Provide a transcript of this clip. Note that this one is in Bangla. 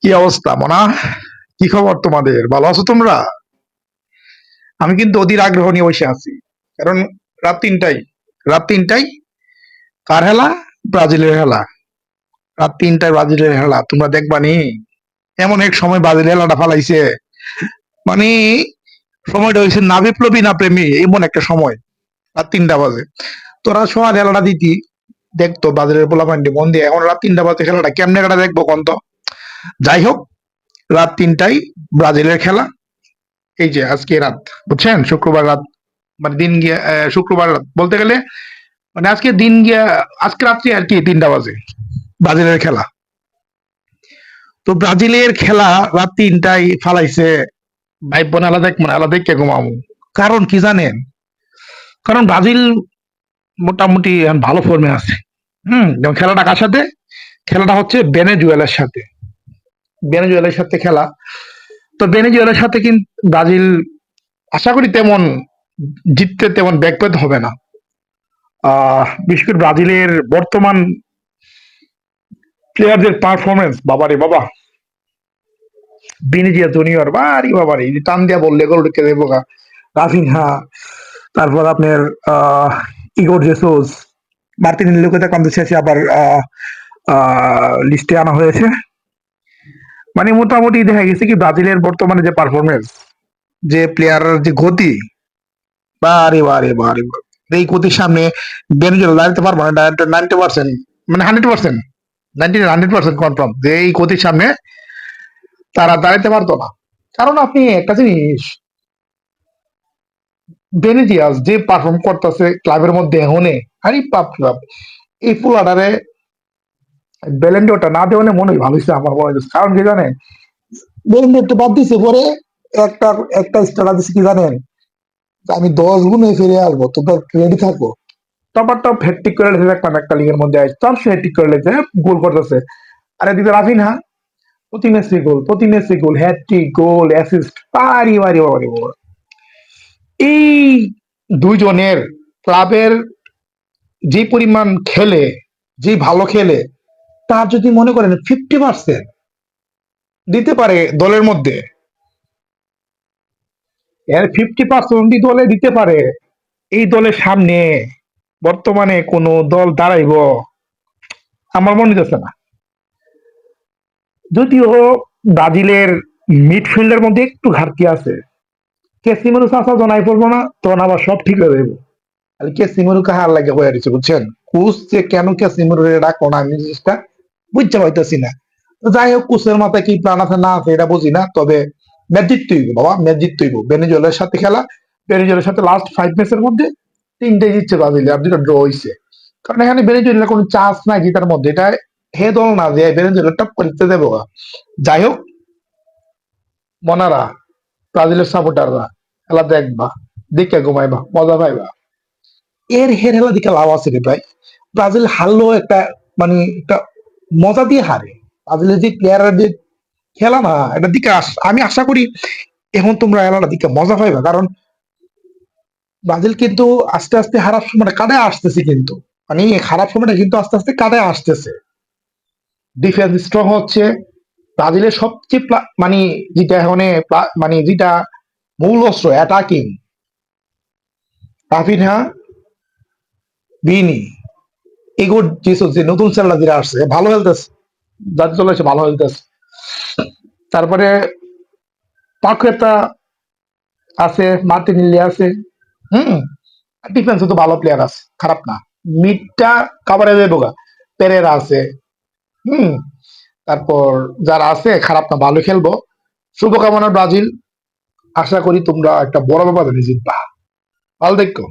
কি অবস্থা, মনা? কি খবর তোমাদের? ভালো আছো তোমরা? আমি কিন্তু অধীর আগ্রহ নিয়ে বসে আছি, কারণ রাত তিনটাই রাত তিনটাই কার হেলা? ব্রাজিলের হেলা। রাত তিনটায় ব্রাজিলের হেলা, তোমরা দেখবা নি? এমন এক সময় ব্রাজিল হেলাটা ফালাইছে। মানে সময়টা হয়েছে না বিপ্লবী, না প্রেমী, এমন একটা সময়, রাত তিনটা বাজে। তোরা সবার খেলাটা দিতি। দেখতো ব্রাজিলের পোলাপান্ডি মন দিয়ে। এখন রাত তিনটা বাজে, খেলাটা কেমনে কাটা দেখব কোন তো যাই হোক, রাত তিনটাই ব্রাজিলের খেলা। এই যে আজকে রাত, বুঝছেন? শুক্রবার রাত মানে দিন গিয়া শুক্রবার রাত। বলতে গেলে মানে আজকে দিন গিয়া, আজকে রাত্রি আর কি, তিনটা বাজে, ব্রাজিলের খেলা। তো ব্রাজিলের খেলা রাত তিনটায় ফালাইছে। ভাই বোন, আলাদা মানে আলাদা কে ঘুমামু কারণ কি জানেন? কারণ ব্রাজিল মোটামুটি ভালো ফর্মে আছে। হুম, যেমন খেলাটা কার সাথে? খেলাটা হচ্ছে বেনেজুয়েলার সাথে। বেনেজুয়েলার সাথে খেলা। তো বেনেজুয়েলার সাথে কিন্তু ব্রাজিল আশা করি তেমন জিততে তেমন ব্যাকপেট হবে না। বিশেষ করে ব্রাজিলের বর্তমান প্লেয়ারদের পারফরমেন্স বাবারে বাবা। বিনিজিয়া জুনিয়র বাড়ি বাবারে টান দিয়া বললে গোল ঢুকে দেবো রাফিনহা, তারপর আপনার, আহ ইগোর জেসুস মার্টিন লোকেতে কম শেষে আবার লিস্টে আনা হয়েছে মানে মোটামুটি দেখা গেছে কি, ব্রাজিলের বর্তমানে যে পারফরমেন্স যে প্লেয়ারের যে গতি, বারে বারে বারে। এই গতির সামনে বেনজুয়েলা দাঁড়াতে পারব না নাইনটি পার্সেন্ট মানে hundred percent ninety hundred percent confirm যে এই গতির সামনে তারা দাঁড়াতে পারতো না কারণ আপনি একটা জিনিস বেনেজিয়াস যে পারফর্ম করতেছে ক্লাবের মধ্যে এখনে, আরে রে বাপ। এই পুলাটারে বেলেন্ডোটা না দেওয়ানে মনে হয় ভালো হয়েছে আমার মনে হচ্ছে কারণ কি জানেন? বেলেন্ডোর তো বাদ দিছে, পরে একটা একটা স্টার কি জানেন? আমি দশ গুণে ফিরে আসব তোমরা রেডি থাকো টপ হ্যাট্রিক করে একটা লিগের মধ্যে। আসছে সব সে হ্যাট্রিক করে গোল করতেছে। আর এদিকে রাফিনহা প্রতি ম্যাচে গোল প্রতি ম্যাচে গোল হ্যাট্রিক গোল অ্যাসিস্ট পারি বারি বারি বারি এই দুইজনের ক্লাবের যে পরিমাণ খেলে, যে ভালো খেলে, তার যদি মনে করেন ফিফটি পার্সেন্ট দিতে পারে দলের মধ্যে, এর ফিফটি পার্সেন্ট দলে দিতে পারে, এই দলের সামনে বর্তমানে কোন দল দাঁড়াইব আমার মনে হচ্ছে না। যদিও ব্রাজিলের মিডফিল্ডের মধ্যে একটু ঘাটতি আছে কেসিমরু চাষা জনাই পড়ব না, তখন আবার সব ঠিক হয়ে যাব আর কেসিমরু কাহার লাগে হয়ে দিচ্ছে বুঝছেন? কুচ যে কেন কেসিমরু ডাকো না, আমি জিনিসটা বুঝতে পাইতেছি না। যাই হোক কুচের মাথায় কি প্ল্যান আছে না আছে এটা বুঝি না, তবে ম্যাচ জিততে হইব, বাবা ম্যাচ জিততে হইব। বেনিজলের সাথে খেলা, বেনিজলের সাথে লাস্ট ফাইভ ম্যাচের মধ্যে তিনটে জিতছে ব্রাজিল, আর দুটো ড্র হইছে। কারণ এখানে বেনিজলের কোনো চান্স নাই জিতার মধ্যে, এটা হে দল না যে বেনিজলের টপ করে জিততে দেবো। যাই হোক, মনারা ব্রাজিলের সাপোর্টাররা খেলা দেখবা, দেখে ঘুমাইবা, মজা পাইবা। এর হের হেলা দিকে লাভ আছে রে ভাই। ব্রাজিল হারলেও একটা মানে একটা মজা দিয়ে হারে। ব্রাজিলের যে প্লেয়ারের যে খেলা না, এটা দিকে আমি আশা করি এখন তোমরা খেলাটা দিকে মজা পাইবা, কারণ ব্রাজিল কিন্তু আস্তে আস্তে খারাপ সময়টা কাটায় আসতেছে কিন্তু। মানে খারাপ সময়টা কিন্তু আস্তে আস্তে কাটায় আসতেছে। ডিফেন্স স্ট্রং হচ্ছে। ব্রাজিলের সবচেয়ে মানে যেটা এখন মানে যেটা মূল অস্ত্র অ্যাটাকিং রাফিনহা বিনি এগুর জিসুস যে নতুন ছেলেরা যেটা আসছে, ভালো খেলতেছে, যাদের চলে এসে ভালো খেলতেছে। তারপরে পাকুয়েতা আছে মার্টিনিলি আছে, হুম? ডিফেন্সে তো ভালো প্লেয়ার আছে, খারাপ না। মিডটা কাভারে দেবো গা। পেরেরা আছে, হুম? তারপর যারা আছে, খারাপ না, ভালো খেলব। শুভকামনা ব্রাজিল। আশা করি তোমরা একটা বড় ব্যাপার জিতবা। ভালো দেখো